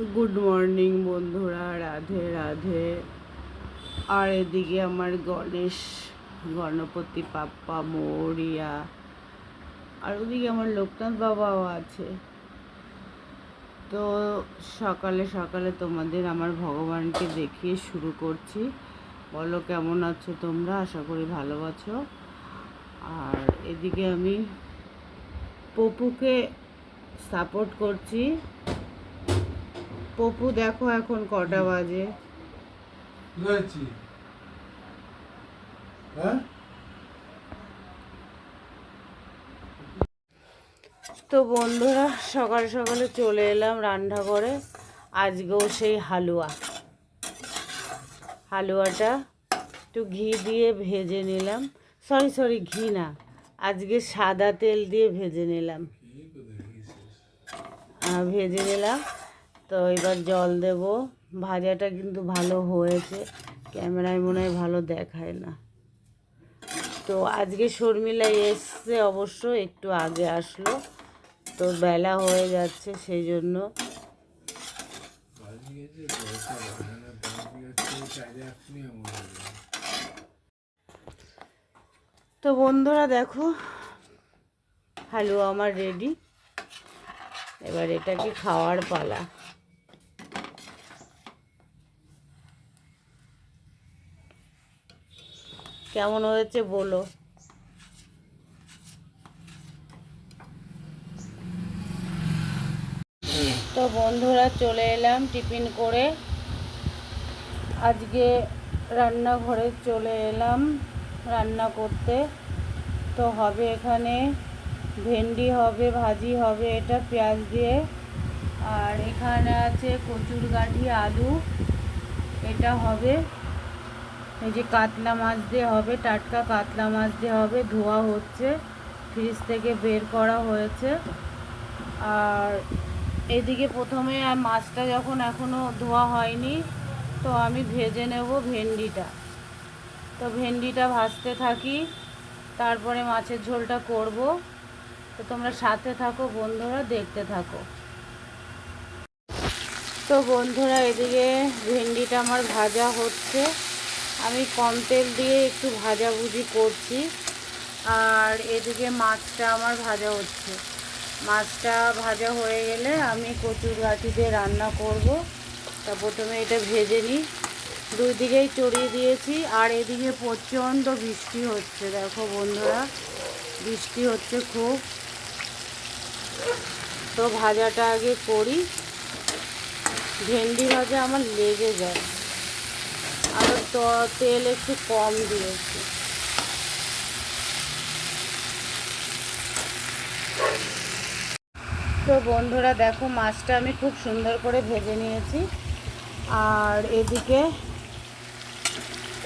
Good morning বন্ধুরা, রাধে রাধে। আর এদিকে আমার গণেশ, গণপতি পাপ্পা, মৌরিয়া, আর ওদিকে আমার লোকনাথ বাবাও আছে। তো সকালে সকালে তোমাদের আমার ভগবানকে দেখিয়ে শুরু করছি। বলো, কেমন আছো তোমরা? আশা করি ভালো আছো। আর এদিকে আমি পপুকে সাপোর্ট করছি। পপু দেখো এখন কটা বাজে। হ্যাঁ? তো বন্ধুরা সকাল সকালে চলে এলাম রান্না করে আজকেও সেই হালুয়া। হালুয়াটা একটু ঘি দিয়ে ভেজে নিলাম। সরি সরি ঘি না। আজকে সাদা তেল দিয়ে ভেজে নিলাম। ভেজে নিলাম। তো এবার জল দেব। ভাজাটা কিন্তু ভালো হয়েছে। ক্যামেরায় মনে হয় ভালো দেখায় না। তো আজকে শর্মিলা এসছে অবশ্য, একটু আগে আসলো। তো বেলা হয়ে যাচ্ছে সেই জন্য। তো বন্ধুরা দেখো, হালুয়া আমার রেডি এবার এটাকে খাওয়ার পালা। কেমন হয়েছে বলো। তো বন্ধুরা চলে এলাম টিফিন করে। আজকে রান্নাঘরে চলে এলাম রান্না করতে। তো হবে এখানে ভেন্ডি হবে, ভাজি হবে, এটা পেঁয়াজ দিয়ে। আর এখানে আছে কচুর গাঠি আলু, এটা হবে এই যে কাতলা মাছ দিয়ে হবে, টাটকা কাতলা মাছ দিয়ে হবে, ধোয়া হচ্ছে, ফ্রিজ থেকে বের করা হয়েছে। আর এদিকে প্রথমে মাছটা যখন এখনও ধোয়া হয়নি, তো আমি ভেজে নেব ভেন্ডিটা। তো ভেন্ডিটা ভাজতে থাকি, তারপরে মাছের ঝোলটা করব। তো তোমরা সাথে থাকো, বন্ধুরা দেখতে থাকো। তো বন্ধুরা, এদিকে ভেন্ডিটা আমার ভাজা হচ্ছে। আমি কম তেল দিয়ে একটু ভাজাভুজি করছি। আর এদিকে মাছটা আমার ভাজা হচ্ছে। মাছটা ভাজা হয়ে গেলে আমি কচুর গাঠি দিয়ে রান্না করব। তা প্রথমে এটা ভেজে নিই। দুই দিকেই চড়িয়ে দিয়েছি। আর এদিকে প্রচণ্ড বৃষ্টি হচ্ছে, দেখো বন্ধুরা। বৃষ্টি হচ্ছে খুব। তো ভাজাটা আগে করি। ভেন্ডি ভাজা আমার লেগে যায়। তো তেল একটু কম দিয়েছি। তো বন্ধুরা দেখো, মাছটা আমি খুব সুন্দর করে ভেজে নিয়েছি। আর এদিকে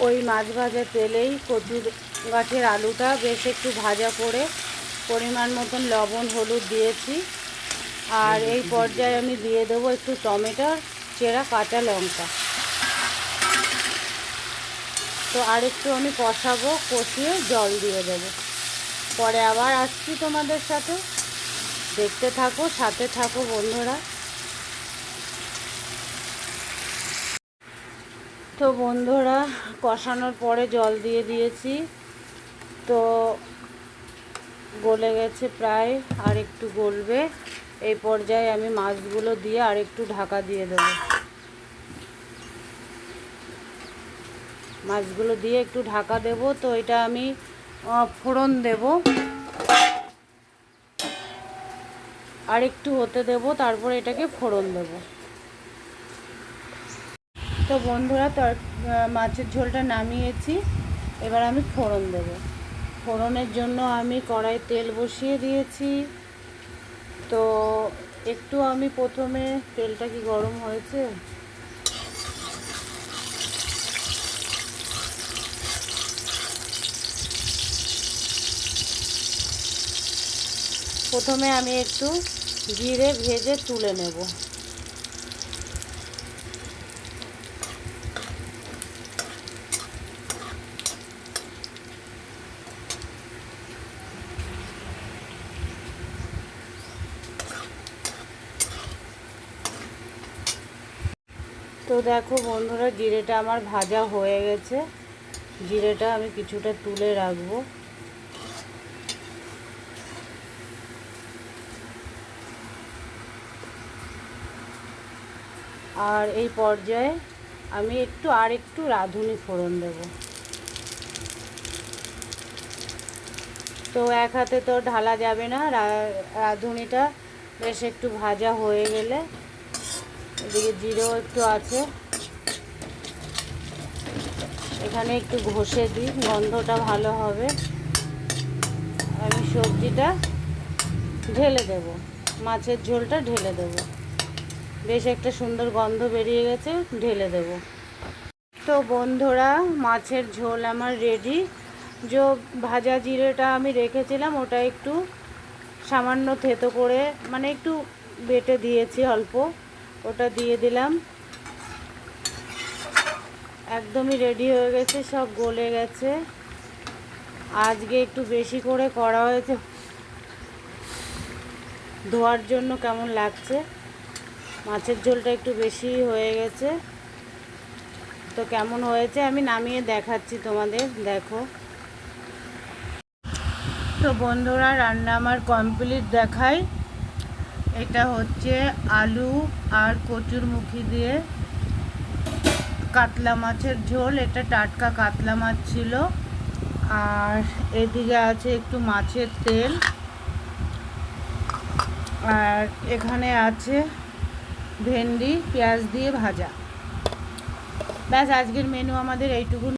ওই মাছ ভাজা তেলেই কচুর গাছের আলুটা বেশ একটু ভাজা করে পরিমাণ মতন লবণ, হলুদ দিয়েছি। আর এই পর্যায়ে আমি দিয়ে দেবো একটু টমেটো, চেরা, কাঁচা লঙ্কা। তো আর একটু আমি কষাবো, কষিয়ে জল দিয়ে দেবো। পরে আবার আসছি তোমাদের সাথে। দেখতে থাকো, সাথে থাকো বন্ধুরা। তো বন্ধুরা, কষানোর পরে জল দিয়ে দিয়েছি। তো গলে গেছে প্রায়, আর একটু গলবে। এই পর্যায়ে আমি মাছগুলো দিয়ে আর একটু ঢাকা দিয়ে দেবো। মাছগুলো দিয়ে একটু ঢাকা দেব, তো এটা আমি ফোড়ন দেব। আর একটু হতে দেব, তারপর এটাকে ফোড়ন দেব। তো বন্ধুরা, তর মাছের ঝোলটা নামিয়েছি। এবার আমি ফোড়ন দেব। ফোড়নের জন্য আমি কড়াই তেল বসিয়ে দিয়েছি। তো একটু আমি প্রথমে তেলটা কি গরম হয়েছে? প্রথমে আমি একটু জিরে ভেজে তুলে নেব। তো দেখো বন্ধুরা, জিরেটা আমার ভাজা হয়ে গেছে। জিরেটা আমি কিছুটা তুলে রাখব। আর এই পর্যায়ে আমি একটু আর একটু রাঁধুনি ফোড়ন দেব। তো এক হাতে তো ঢালা যাবে না রাঁধুনিটা বেশ একটু ভাজা হয়ে গেলে এদিকে জিরেও একটু আছে। এখানে একটু ঘষে দিই, গন্ধটা ভালো হবে। আমি সবজিটা ঢেলে দেব, মাছের ঝোলটা ঢেলে দেব। বেশ একটা সুন্দর গন্ধ বেরিয়ে গেছে, ঢেলে দেব। তো বন্ধুরা, মাছের ঝোল আমার রেডি যে ভাজা জিরেটা আমি রেখেছিলাম, ওটা একটু সামান্য থেতো করে মানে একটু বেটে দিয়েছি অল্প, ওটা দিয়ে দিলাম। একদমই রেডি হয়ে গেছে, সব গলে গেছে। আজকে একটু বেশি করে করা হয়েছে। ধোয়ার জন্য কেমন লাগছে? মাছের ঝোলটা একটু বেশি হয়ে গেছে। তো কেমন হয়েছে আমি নামিয়ে দেখাচ্ছি তোমাদের, দেখো। তো বন্ধুরা, রান্না আমার কমপ্লিট দেখাই। এটা হচ্ছে আলু আর কচুর মুখি দিয়ে কাতলা মাছের ঝোল। এটা টাটকা কাতলা মাছ ছিল। আর এদিকে আছে একটু মাছের তেল। আর এখানে আছে ভেন্ডি পেঁয়াজ দিয়ে ভাজা। ব্যাস আজকের মেনু আমাদের এইটুকু